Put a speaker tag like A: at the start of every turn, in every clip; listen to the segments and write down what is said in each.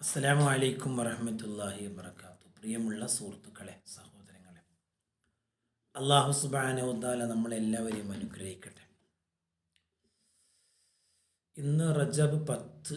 A: അസ്സലാമു അലൈക്കും വറഹമത്തല്ലാഹി വബർക്കാത്തു പ്രിയമുള്ള സുഹൃത്തുക്കളെ സഹോദരങ്ങളെ അള്ളാഹു സുബാനോദ്ദാല നമ്മളെല്ലാവരെയും അനുഗ്രഹിക്കട്ടെ. ഇന്ന് റജബ് പത്ത്.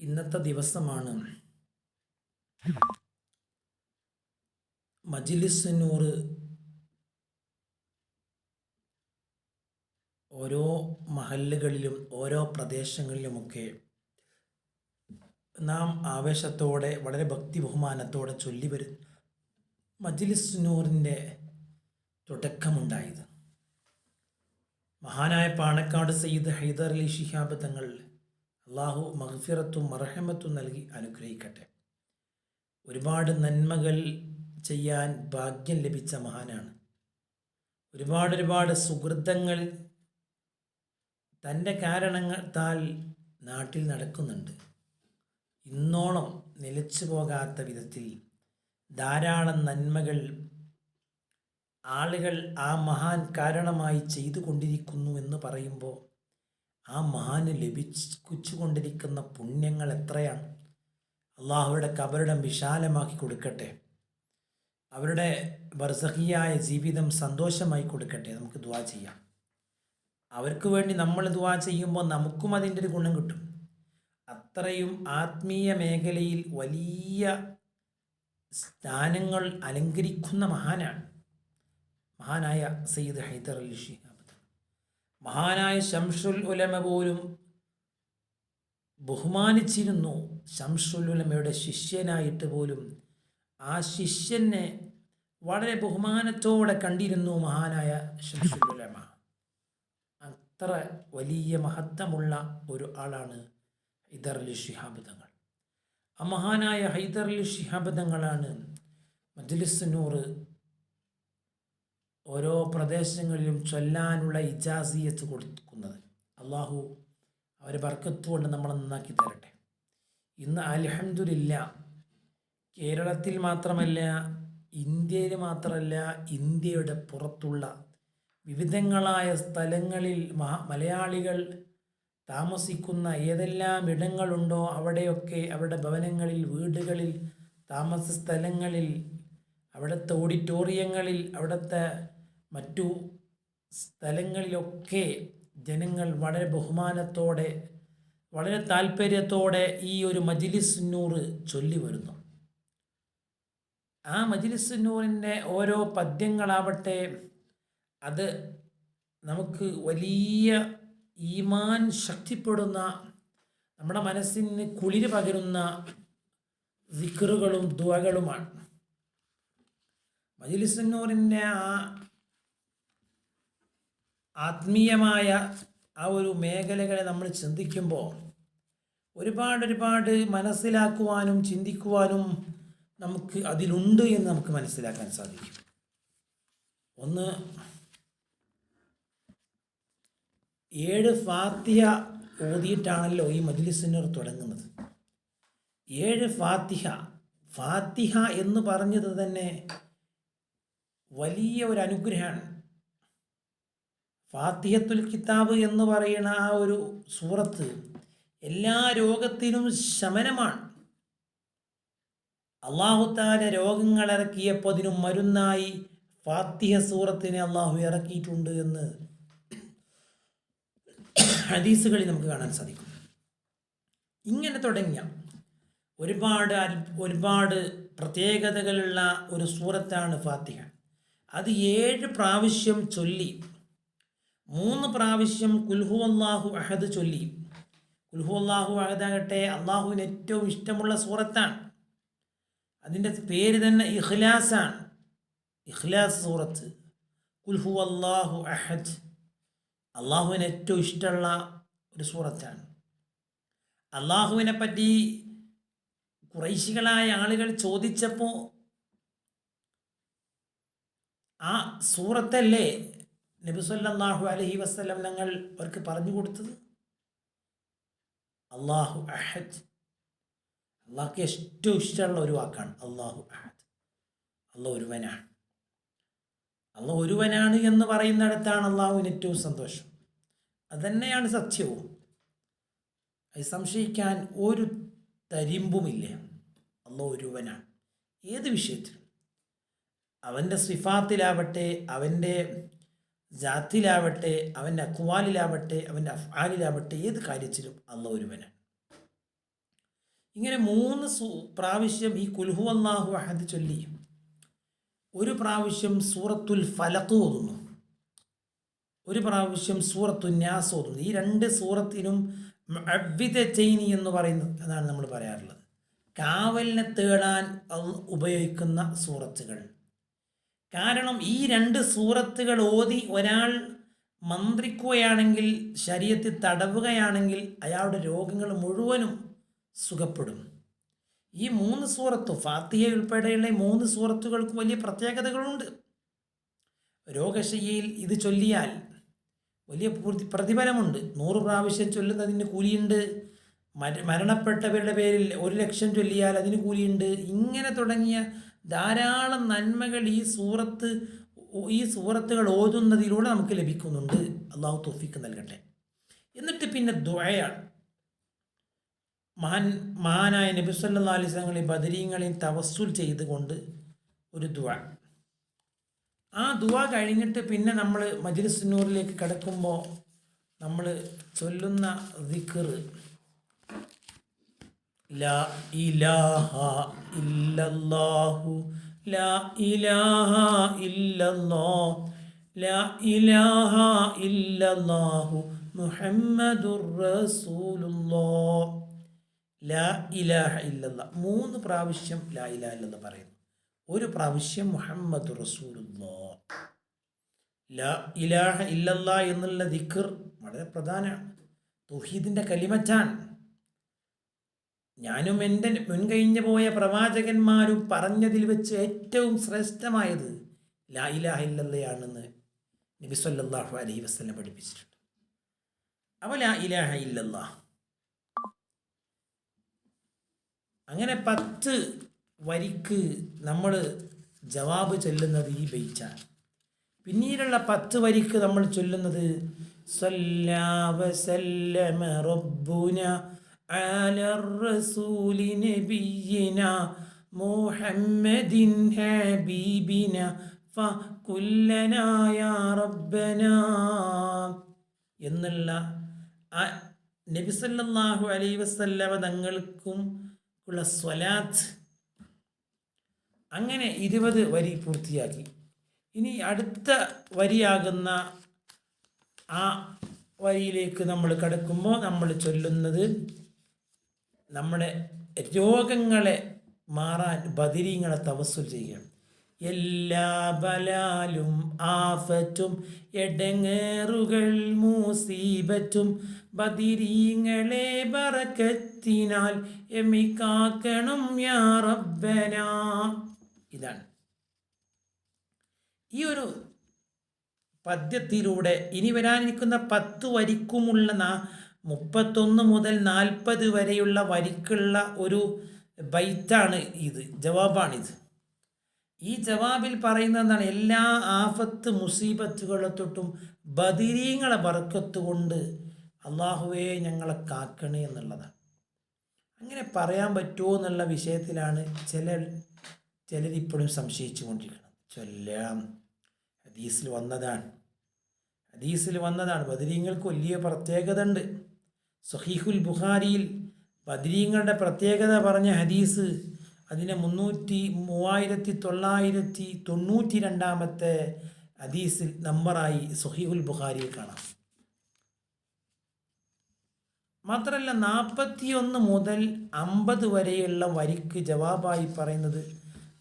A: ഇന്നത്തെ ദിവസമാണ് മജിലിസിനൂറ് ഓരോ മഹല്ലുകളിലും ഓരോ പ്രദേശങ്ങളിലുമൊക്കെ നാം ആവേശത്തോടെ വളരെ ഭക്തി ബഹുമാനത്തോടെ ചൊല്ലി വരും മജ്ലിസ് നൂറിന്റെ തുടക്കമുണ്ടായത്. മഹാനായ പാണക്കാട് സയ്യിദ് ഹൈദർ അലി ഷിഹാബ് തങ്ങൾ അള്ളാഹു മഹഫിറത്തും മർഹമത്തും നൽകി അനുഗ്രഹിക്കട്ടെ. ഒരുപാട് നന്മകൾ ചെയ്യാൻ ഭാഗ്യം ലഭിച്ച മഹാനാണ്. ഒരുപാട് ഒരുപാട് സുഹൃത്തങ്ങൾ തന്റെ താൽ നാട്ടിൽ നടക്കുന്നുണ്ട്. ഇന്നോളം നിലച്ചു പോകാത്ത വിധത്തിൽ ധാരാളം നന്മകൾ ആളുകൾ ആ മഹാൻ കാരണമായി ചെയ്തു കൊണ്ടിരിക്കുന്നു എന്ന് പറയുമ്പോൾ ആ മഹാന് ലഭിച്ചു കൊണ്ടിരിക്കുന്ന പുണ്യങ്ങൾ എത്രയാണ്? അള്ളാഹുവിടെ കബറിടം വിശാലമാക്കി കൊടുക്കട്ടെ. അവരുടെ ബർസഹിയായ ജീവിതം സന്തോഷമായി കൊടുക്കട്ടെ. നമുക്ക് ദുവാ ചെയ്യാം. അവർക്ക് വേണ്ടി നമ്മൾ ദുവാ ചെയ്യുമ്പോൾ നമുക്കും അതിന്റെ ഒരു ഗുണം കിട്ടും. അത്രയും ആത്മീയ മേഖലയിൽ വലിയ സ്ഥാനങ്ങൾ അലങ്കരിക്കുന്ന മഹാനാണ്. മഹാനായ സയ്യിദ് ഹൈദർ അലി ഷിഹാബ്. മഹാനായ ഷംഷുൽ ഉലമ പോലും ബഹുമാനിച്ചിരുന്നു ഷംഷുൽ ഉലമയുടെ ശിഷ്യനായിട്ട് പോലും. ആ ശിഷ്യനെ വളരെ ബഹുമാനത്തോടെ കണ്ടിരുന്നു മഹാനായ ഷംഷുൽ ഉലമ. അത്ര വലിയ മഹത്വമുള്ള ഒരു ആളാണ് ഹൈദർ അലി ഷിഹാബ് തങ്ങൾ ആ മഹാനായ ഹൈദർ അലി ഷിഹാബ് തങ്ങളാണ് മജ്ലിസ് നൂർ ഓരോ പ്രദേശങ്ങളിലും ചൊല്ലാനുള്ള ഇജാസിയത്ത് കൊടുക്കുന്നത്. അള്ളാഹു അവരെ ബർക്കത്തുകൊണ്ട് നമ്മളെ നന്നാക്കി തരട്ടെ. ഇന്ന് അലഹമില്ല കേരളത്തിൽ മാത്രമല്ല ഇന്ത്യയിൽ മാത്രമല്ല ഇന്ത്യയുടെ പുറത്തുള്ള വിവിധങ്ങളായ സ്ഥലങ്ങളിൽ മലയാളികൾ താമസിക്കുന്ന ഏതെല്ലാം ഇടങ്ങളുണ്ടോ അവിടെയൊക്കെ അവരുടെ ഭവനങ്ങളിൽ വീടുകളിൽ താമസ സ്ഥലങ്ങളിൽ അവിടുത്തെ ഓഡിറ്റോറിയങ്ങളിൽ അവിടുത്തെ മറ്റു സ്ഥലങ്ങളിലൊക്കെ ജനങ്ങൾ വളരെ ബഹുമാനത്തോടെ വളരെ താല്പര്യത്തോടെ ഈ ഒരു മജിലിസ് നൂറ് ചൊല്ലി വരുന്നു. ആ മജിലിസ് നൂറിന്റെ ഓരോ പദ്യങ്ങളാവട്ടെ അത് നമുക്ക് വലിയ ഈമാൻ ശക്തിപ്പെടുന്ന നമ്മുടെ മനസ്സിന് കുളിര് പകരുന്ന വിക്കറുകളും ദുവകളുമാണ്. മജിലിസന്നൂറിന്റെ ആ ആത്മീയമായ ആ ഒരു മേഖലകളെ നമ്മൾ ചിന്തിക്കുമ്പോൾ ഒരുപാട് ഒരുപാട് മനസ്സിലാക്കുവാനും ചിന്തിക്കുവാനും നമുക്ക് അതിലുണ്ട് എന്ന് നമുക്ക് മനസ്സിലാക്കാൻ സാധിക്കും. ഒന്ന് ഏഴ് ഫാത്തിഹ ഓതിയിട്ടാണല്ലോ ഈ മജ്ലിസിനർ തുടങ്ങുന്നത്. ഏഴ് ഫാത്തിഹ ഫാത്തിഹ എന്ന് പറഞ്ഞത് തന്നെ വലിയ ഒരു അനുഗ്രഹമാണ്. ഫാത്തിഹത്തുൽ കിതാബ് എന്ന് പറയുന്ന ആ ഒരു സൂറത്ത് എല്ലാ രോഗത്തിനും ശമനമാണ്. അള്ളാഹുത്താല രോഗങ്ങൾ ഇറക്കിയപ്പോൾ അതിനും മരുന്നായി ഫാത്തിഹ സൂറത്തിനെ അള്ളാഹു ഇറക്കിയിട്ടുണ്ട് എന്ന് ഹദീസുകളിൽ നമുക്ക് കാണാൻ സാധിക്കും. ഇങ്ങനെ തുടങ്ങിയ ഒരുപാട് ഒരുപാട് പ്രത്യേകതകളുള്ള ഒരു സൂറത്താണ് ഫാത്തിഹ. അത് ഏഴ് പ്രാവശ്യം ചൊല്ലി മൂന്ന് പ്രാവശ്യം കുൽഹു അള്ളാഹു അഹദ് ചൊല്ലി. കുൽഹു അള്ളാഹു അഹദാകട്ടെ അള്ളാഹുവിന് ഏറ്റവും ഇഷ്ടമുള്ള സൂറത്താണ്. അതിന്റെ പേര് തന്നെ ഇഖ്ലാസാണ്. ഇഖ്ലാസ് സൂറത്ത്. കുൽഹു അള്ളാഹു അഹദ്. അള്ളാഹുവിന് ഏറ്റവും ഇഷ്ടമുള്ള ഒരു സൂറത്താണ്. അള്ളാഹുവിനെ പറ്റി കുറൈശികളായ ആളുകൾ ചോദിച്ചപ്പോൾ ആ സൂറത്തല്ലേ നബിസ്വല്ലാഹു അലഹി വസ്ലം ഞങ്ങൾ അവർക്ക് പറഞ്ഞു കൊടുത്തത്? അള്ളാഹു അഹദ്. അള്ളാഹ്ക്ക് ഏറ്റവും ഇഷ്ടമുള്ള ഒരു വാക്കാണ് അള്ളാഹു അഹദ്. അള്ളാഹ് ഒരുവനാണ്. അള്ളാഹ് ഒരുവനാണ് എന്ന് പറയുന്നിടത്താണ് അള്ളാഹുവിന് ഏറ്റവും സന്തോഷം. അതുതന്നെയാണ് സത്യവും. അത് സംശയിക്കാൻ ഒരു തരിമ്പുമില്ല. അല്ല ഒരുവനാണ്. ഏത് വിഷയത്തിൽ അവന്റെ സിഫാത്തിലാവട്ടെ അവന്റെ ജാത്തിലാവട്ടെ അവന്റെ അക്വാലിലാവട്ടെ അവന്റെ അഫ്ആലിലാവട്ടെ ഏത് കാര്യത്തിലും അല്ല ഒരുവനാണ്. ഇങ്ങനെ മൂന്ന് പ്രാവശ്യം ഈ കുൽഹു അള്ളാഹു അഹദ് ചൊല്ലി. ഒരു പ്രാവശ്യം സൂറത്തുൽ ഫലത്ത് ഓതുന്നു. ഒരു പ്രാവശ്യം സൂറത്തു ന്യാസ് ഓതുന്നു. ഈ രണ്ട് സൂറത്തിനും അവിത ചൈനി എന്ന് പറയുന്നത് എന്നാണ് നമ്മൾ പറയാറുള്ളത്. കാവലിനെ തേടാൻ ഉപയോഗിക്കുന്ന സൂറത്തുകൾ. കാരണം ഈ രണ്ട് സൂറത്തുകൾ ഓതി ഒരാൾ മന്ത്രിക്കുകയാണെങ്കിൽ ശരീരത്തിൽ തടവുകയാണെങ്കിൽ അയാളുടെ രോഗങ്ങൾ മുഴുവനും സുഖപ്പെടും. ഈ മൂന്ന് സൂറത്ത് ഫാത്തിഹ ഉൾപ്പെടെയുള്ള മൂന്ന് സൂറത്തുകൾക്കും വലിയ പ്രത്യേകതകളുണ്ട്. രോഗശയ്യയിൽ ഇത് ചൊല്ലിയാൽ വലിയ പ്രതിഫലമുണ്ട്. നൂറ് പ്രാവശ്യം ചൊല്ലുന്നതിന് കൂലിയുണ്ട്. മര- മരണപ്പെട്ടവരുടെ പേരിൽ ഒരു ലക്ഷം ചൊല്ലിയാൽ അതിന് കൂലിയുണ്ട്. ഇങ്ങനെ തുടങ്ങിയ ധാരാളം നന്മകൾ ഈ സൂറത്ത് ഈ സൂറത്തുകൾ ഓതുന്നതിലൂടെ നമുക്ക് ലഭിക്കുന്നുണ്ട്. അള്ളാഹു തോഫിക്ക് നൽകട്ടെ. എന്നിട്ട് പിന്നെ ദ്വയാണ് മഹാൻ മഹാനായ നബി സല്ലാ അലിസ്ലങ്ങളെ ബദരീങ്ങളെയും തവസ്സുൽ ചെയ്തുകൊണ്ട് ഒരു ദുവ ആ ദുവ കഴിഞ്ഞിട്ട് പിന്നെ നമ്മൾ മജിലിസ്നൂറിലേക്ക് കിടക്കുമ്പോൾ നമ്മൾ ചൊല്ലുന്ന ദിക്കർ ലാ ഇലാഹ ഇല്ലല്ലാഹു ലാ ഇലാഹ ലാ ഇലാഹ മുഹമ്മദുർ റസൂലുള്ളാഹ്. ലാ ഇലാഹ ഇല്ലല്ല. മൂന്ന് പ്രാവശ്യം ലാ ഇലാ ഇല്ലെന്ന് പറയുന്നു. ഒരു പ്രാവശ്യം മുഹമ്മദ് റസൂലുള്ള. ലാ ഇലാഹ ഇല്ലല്ല എന്നുള്ള ദിക്കർ വളരെ പ്രധാനമാണ്. തുഹീദിന്റെ കലിമറ്റാണ് ഞാനും എന്റെ മുൻകഴിഞ്ഞു പോയ പ്രവാചകന്മാരും പറഞ്ഞതിൽ വെച്ച് ഏറ്റവും ശ്രേഷ്ഠമായത് ലാ ഇലാഹ ഇല്ലല്ലയാണെന്ന് നബി സല്ലല്ലാഹു അലൈഹി വസല്ലം പഠിപ്പിച്ചിട്ടുണ്ട്. അവ ലാ ഇലാഹ ഇല്ലല്ലാ. അങ്ങനെ പത്ത് വരിക്ക് നമ്മൾ ജവാബ് ചൊല്ലുന്നത് ഈ ബെയ്ച്ചാണ് പിന്നീടുള്ള പത്ത് വരിക്ക് നമ്മൾ ചൊല്ലുന്നത് മുഹമ്മദിൻ എന്നുള്ള നബിസല്ലാഹു അലൈ വസല്ലമ തങ്ങൾക്കും ഉള്ള സ്വലാത്ത് അങ്ങനെ ഇരുപത് വരി പൂർത്തിയാക്കി. ഇനി അടുത്ത വരിയാകുന്ന ആ വരിയിലേക്ക് നമ്മൾ കടക്കുമ്പോൾ നമ്മൾ ചൊല്ലുന്നത് നമ്മുടെ രോഗങ്ങളെ മാറാൻ ബദിരീങ്ങളെ തവസ്സുൽ ചെയ്യുകയാണ് എല്ലാ ബലാലും ആഫറ്റും എടങ്ങേറുകൾ മൂസീബറ്റും ബദിരീങ്ങളെ ബറക്കത്തിനാൽ എമിക്കാക്കണം യാ ഇതാണ്. ഈ ഒരു പദ്യത്തിലൂടെ ഇനി വരാനിരിക്കുന്ന പത്ത് വരിക്കുമുള്ള നാ മുപ്പത്തൊന്ന് മുതൽ നാൽപ്പത് വരെയുള്ള വരിക്കുള്ള ഒരു ബൈറ്റാണ് ഇത് ജവാബാണിത്. ഈ ജവാബിൽ പറയുന്നത് എന്താണ് എല്ലാ ആഫത്ത് മുസീബത്തുകളെ തൊട്ടും ബദിരീങ്ങളെ വറക്കത്തുകൊണ്ട് അള്ളാഹുവേ ഞങ്ങളെ കാക്കണേ എന്നുള്ളതാണ്. അങ്ങനെ പറയാൻ പറ്റുമോ എന്നുള്ള വിഷയത്തിലാണ് ചില ചിലരിപ്പോഴും സംശയിച്ചു കൊണ്ടിരിക്കുന്നത്. ചൊല്ലാം. ഹദീസിൽ വന്നതാണ്. ഹദീസിൽ വന്നതാണ്. ബദരീങ്ങൾക്ക് വലിയ പ്രത്യേകത ഉണ്ട് സഹീഹുൽ ബുഖാരിയിൽ ബദരീങ്ങളുടെ പ്രത്യേകത പറഞ്ഞ ഹദീസ് അതിനെ മുന്നൂറ്റി മൂവായിരത്തി തൊള്ളായിരത്തി തൊണ്ണൂറ്റി രണ്ടാമത്തെ ഹദീസിൽ നമ്പറായി സുഹീബുൽ ബുഖാരിയെ കാണാം. മാത്രമല്ല നാൽപ്പത്തിയൊന്ന് മുതൽ അമ്പത് വരെയുള്ള വരിക്ക് ജവാബായി പറയുന്നത്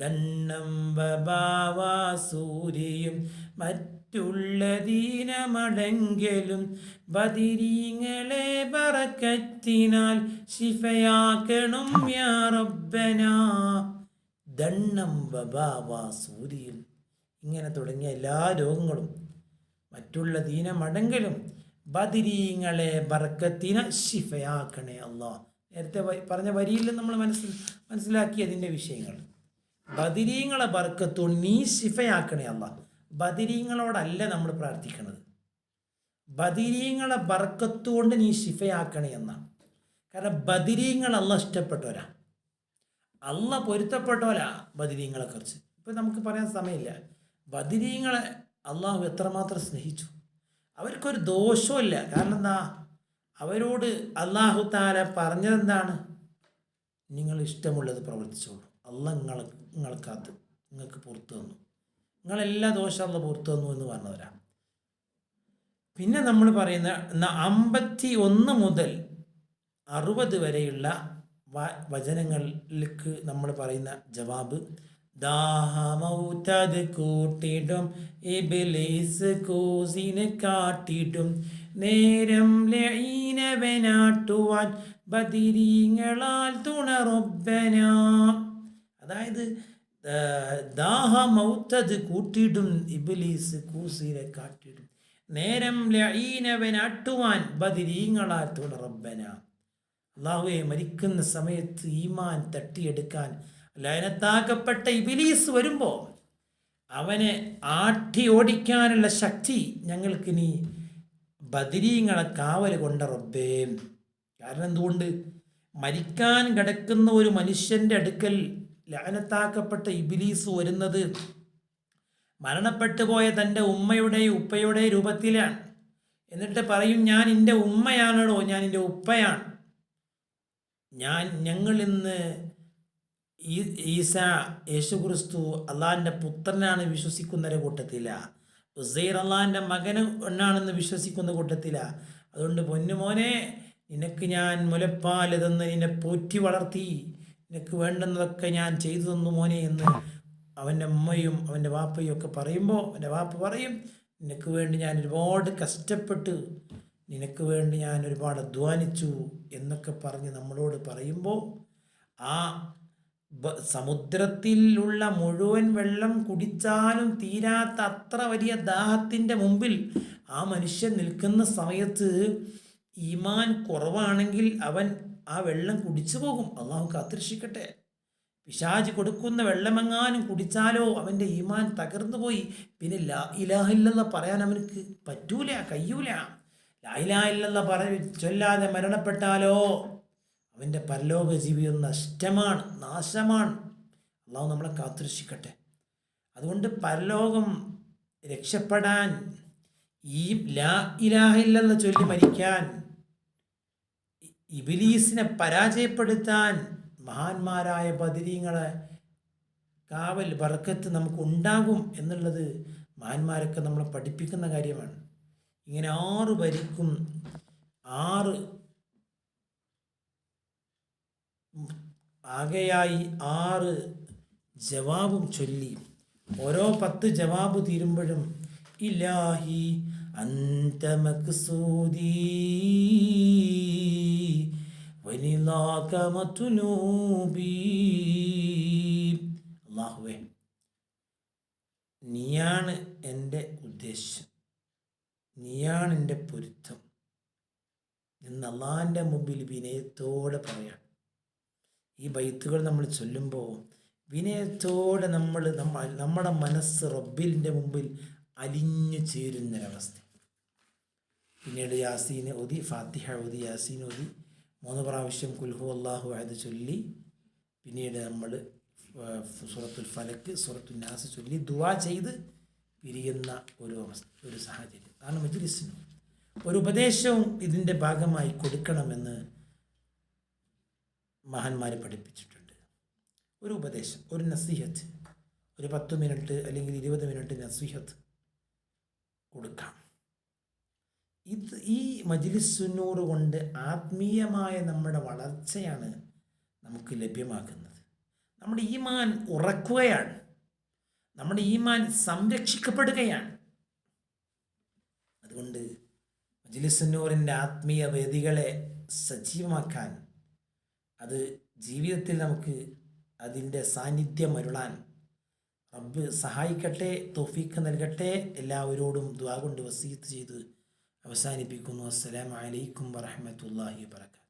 A: ദണ്ണം സൂര്യയും മറ്റുള്ള ദീനമടങ്കലും ബദിരീങ്ങളെ പറക്കത്തിനാൽ ശിഫയാക്കണം യാ റബ്ബന. ദണ്ണം ബബാവാ സൂര്യയും ഇങ്ങനെ തുടങ്ങിയ എല്ലാ രോഗങ്ങളും മറ്റുള്ള ദീനമടങ്കലും ബദിരീങ്ങളെ ബർക്കത്തിന ശിഫയാക്കണേ അള്ളാ. നേരത്തെ പറഞ്ഞ വരിയിൽ നമ്മൾ മനസ്സിൽ മനസ്സിലാക്കി അതിന്റെ വിഷയങ്ങൾ. ബദിരീങ്ങളെ ബർക്കത്തോട് നീ ശിഫയാക്കണേ അല്ല ബദിരീങ്ങളോടല്ല നമ്മൾ പ്രാർത്ഥിക്കുന്നത് ബദിരീങ്ങളെ ബർക്കത്തുകൊണ്ട് നീ ശിഫയാക്കണേ എന്നാണ്. കാരണം ബദിരീങ്ങൾ അല്ല ഇഷ്ടപ്പെട്ടവരാ. അല്ല പൊരുത്തപ്പെട്ടവരാ ബദിരീങ്ങളെ കുറിച്ച്. ഇപ്പം നമുക്ക് പറയാൻ സമയമില്ല. ബദിരീങ്ങളെ അള്ളാഹു എത്രമാത്രം സ്നേഹിച്ചു. അവർക്കൊരു ദോഷമില്ല കാരണം എന്താ? അവരോട് അള്ളാഹു താല പറഞ്ഞതെന്താണ്? നിങ്ങൾ ഇഷ്ടമുള്ളത് പ്രവർത്തിച്ചോളൂ. അല്ല നിങ്ങളെ നിങ്ങൾക്കകത്ത് നിങ്ങൾക്ക് പുറത്തു തന്നു. നിങ്ങളെല്ലാ ദോഷമുള്ള പുറത്തു വന്നു എന്ന് പറഞ്ഞവരാ പിന്നെ നമ്മൾ പറയുന്ന അമ്പത്തി ഒന്ന് മുതൽ അറുപത് വരെയുള്ള വചനങ്ങളിലേക്ക് നമ്മൾ പറയുന്ന ജവാബ് ദാഹമൗത്തത് കൂട്ടിയിട്ടും ഇബിലീസ് കൂസിനെ കാട്ടിയിട്ടും നേരം ലൈനവനാട്ടുവാൻ ബദിരീങ്ങളാൽ തുണറൊബ്ബന അതായത് ദാഹമൗത്തത് കൂട്ടിടും ഇബിലീസ് കൂസീരെ കാട്ടിടും നേരം ലഈനവനാട്ടുവാൻ ബദിരീങ്ങളാൽ തുടറബന അള്ളാഹുവെ മരിക്കുന്ന സമയത്ത് ഈമാൻ തട്ടിയെടുക്കാൻ ലയനത്താക്കപ്പെട്ട ഇബിലീസ് വരുമ്പോൾ അവനെ ആട്ടി ഓടിക്കാനുള്ള ശക്തി ഞങ്ങൾക്ക് നീ ബദിരീങ്ങളെ കാവൽ കൊണ്ട റബ്ബേ. കാരണം എന്തുകൊണ്ട്? മരിക്കാൻ കിടക്കുന്ന ഒരു മനുഷ്യന്റെ അടുക്കൽ ലയനത്താക്കപ്പെട്ട ഇബിലീസ് വരുന്നത് മരണപ്പെട്ടു പോയ തന്റെ ഉമ്മയുടെ ഉപ്പയുടെ രൂപത്തിലാണ്. എന്നിട്ട് പറയും ഞാൻ എന്റെ ഉമ്മയാണോ ഞാൻ എന്റെ ഉപ്പയാണ്. ഞാൻ ഞങ്ങൾ ഇന്ന് ഈസ യേശു ക്രിസ്തു അള്ളാഹിന്റെ പുത്രനാണ് വിശ്വസിക്കുന്നവരെ കൂട്ടത്തില. ഉസൈർ അള്ളാഹിന്റെ മകന് വിശ്വസിക്കുന്ന കൂട്ടത്തില. അതുകൊണ്ട് പൊന്നുമോനെ നിനക്ക് ഞാൻ മുലപ്പാൽ തന്ന് നിന്നെ പോറ്റി വളർത്തി. നിനക്ക് വേണ്ടുന്നതൊക്കെ ഞാൻ ചെയ്തു തന്നു മോനെ എന്ന് അവന്റെ അമ്മയും അവന്റെ വാപ്പയും ഒക്കെ പറയുമ്പോൾ അവന്റെ വാപ്പ പറയും നിനക്ക് വേണ്ടി ഞാൻ ഒരുപാട് കഷ്ടപ്പെട്ട് നിനക്ക് വേണ്ടി ഞാൻ ഒരുപാട് അധ്വാനിച്ചു എന്നൊക്കെ പറഞ്ഞ് നമ്മളോട് പറയുമ്പോൾ ആ സമുദ്രത്തിലുള്ള മുഴുവൻ വെള്ളം കുടിച്ചാലും തീരാത്ത അത്ര വലിയ ദാഹത്തിന്റെ മുമ്പിൽ ആ മനുഷ്യൻ നിൽക്കുന്ന സമയത്ത് ഈമാൻ കുറവാണെങ്കിൽ അവൻ ആ വെള്ളം കുടിച്ചു പോകും. അള്ളാഹു കാത്തിരക്ഷിക്കട്ടെ. പിശാജ് കൊടുക്കുന്ന വെള്ളമെങ്ങാനും കുടിച്ചാലോ അവന്റെ ഈമാൻ തകർന്നു പോയി. പിന്നെ ലാ ഇലാഹില്ലെന്ന് പറയാൻ അവനക്ക് പറ്റൂല കഴിയൂല ലാ ഇലാഹില്ലെന്ന പറ ചൊല്ലാതെ മരണപ്പെട്ടാലോ അവന്റെ പരലോക ജീവിതം നഷ്ടമാണ് നാശമാണ്. അള്ളാഹു നമ്മളെ കാത്തിരക്ഷിക്കട്ടെ. അതുകൊണ്ട് പരലോകം രക്ഷപ്പെടാൻ ഈ ലാ ഇലാഹില്ലെന്ന് ചൊല്ലി മരിക്കാൻ ഇബിലീസിനെ പരാജയപ്പെടുത്താൻ മഹാന്മാരായ ബദിരീങ്ങളെ കാവൽ ബർക്കത്ത് നമുക്ക് ഉണ്ടാകും എന്നുള്ളത് മഹാന്മാരൊക്കെ നമ്മളെ പഠിപ്പിക്കുന്ന കാര്യമാണ്. ഇങ്ങനെ ആറ് വരിക്കും ആറ് ആകെയായി ആറ് ജവാബും ചൊല്ലി. ഓരോ പത്ത് ജവാബ് തീരുമ്പോഴും ഇല്ലാഹി അന്ത മക്സൂദി. വനിലാക മത്ലൂബി അള്ളാഹുവേ നീയാണ് എന്റെ ഉദ്ദേശം. നീയാണ് എന്റെ പൊരുത്തം. എന്ന് അള്ളാഹിന്റെ മുമ്പിൽ വിനയത്തോടെ പറയാം ഈ ബൈത്തുകൾ നമ്മൾ ചൊല്ലുമ്പോൾ വിനയത്തോടെ നമ്മൾ നമ്മ നമ്മുടെ മനസ്സ് റബ്ബിന്റെ മുമ്പിൽ അലിഞ്ഞു ചേരുന്നൊരവസ്ഥ. പിന്നീട് യാസീൻ ഒതി ഫാത്തിഹ ഒതി യാസീൻ ഒതി. മൂന്ന് പ്രാവശ്യം കുൽഹു അള്ളാഹു അത് ചൊല്ലി. പിന്നീട് നമ്മൾ സൂറത്തുൽ ഫലക്ക് സൂറത്തുൽ നാസ് ചൊല്ലി ദുവാ ചെയ്ത് പിരിയുന്ന ഒരു അവസ്ഥ ഒരു സാഹചര്യം. അതാണ് മജ്ലിസിനും. ഒരു ഉപദേശവും ഇതിന്റെ ഭാഗമായി കൊടുക്കണമെന്ന് മഹാന്മാരെ പഠിപ്പിച്ചിട്ടുണ്ട്. ഒരു ഉപദേശം ഒരു നസീഹത്ത് ഒരു പത്ത് മിനിറ്റ് അല്ലെങ്കിൽ ഇരുപത് മിനിറ്റ് നസീഹത്ത് കൊടുക്കാം. ഇത് ഈ മജിലിസുന്നൂറ് കൊണ്ട് ആത്മീയമായ നമ്മുടെ വളർച്ചയാണ് നമുക്ക് ലഭ്യമാക്കുന്നത്. നമ്മുടെ ഈമാൻ ഉറക്കുകയാണ്. നമ്മുടെ ഈമാൻ സംരക്ഷിക്കപ്പെടുകയാണ്. അതുകൊണ്ട് മജിലിസുന്നൂറിന്റെ ആത്മീയ വേദികളെ സജീവമാക്കാൻ അത് ജീവിതത്തിൽ നമുക്ക് അതിന്റെ സാന്നിധ്യം അരുളാൻ റബ്ബ് സഹായിക്കട്ടെ തോഫീക്ക് നൽകട്ടെ. എല്ലാവരോടും ദ്വാ കൊണ്ട് വസീത്ത് ചെയ്ത് അവസാനിപ്പിക്കുന്നു അസ്സലാമു അലൈക്കും വറഹ്മത്തുള്ളാഹി വബറകാതുഹു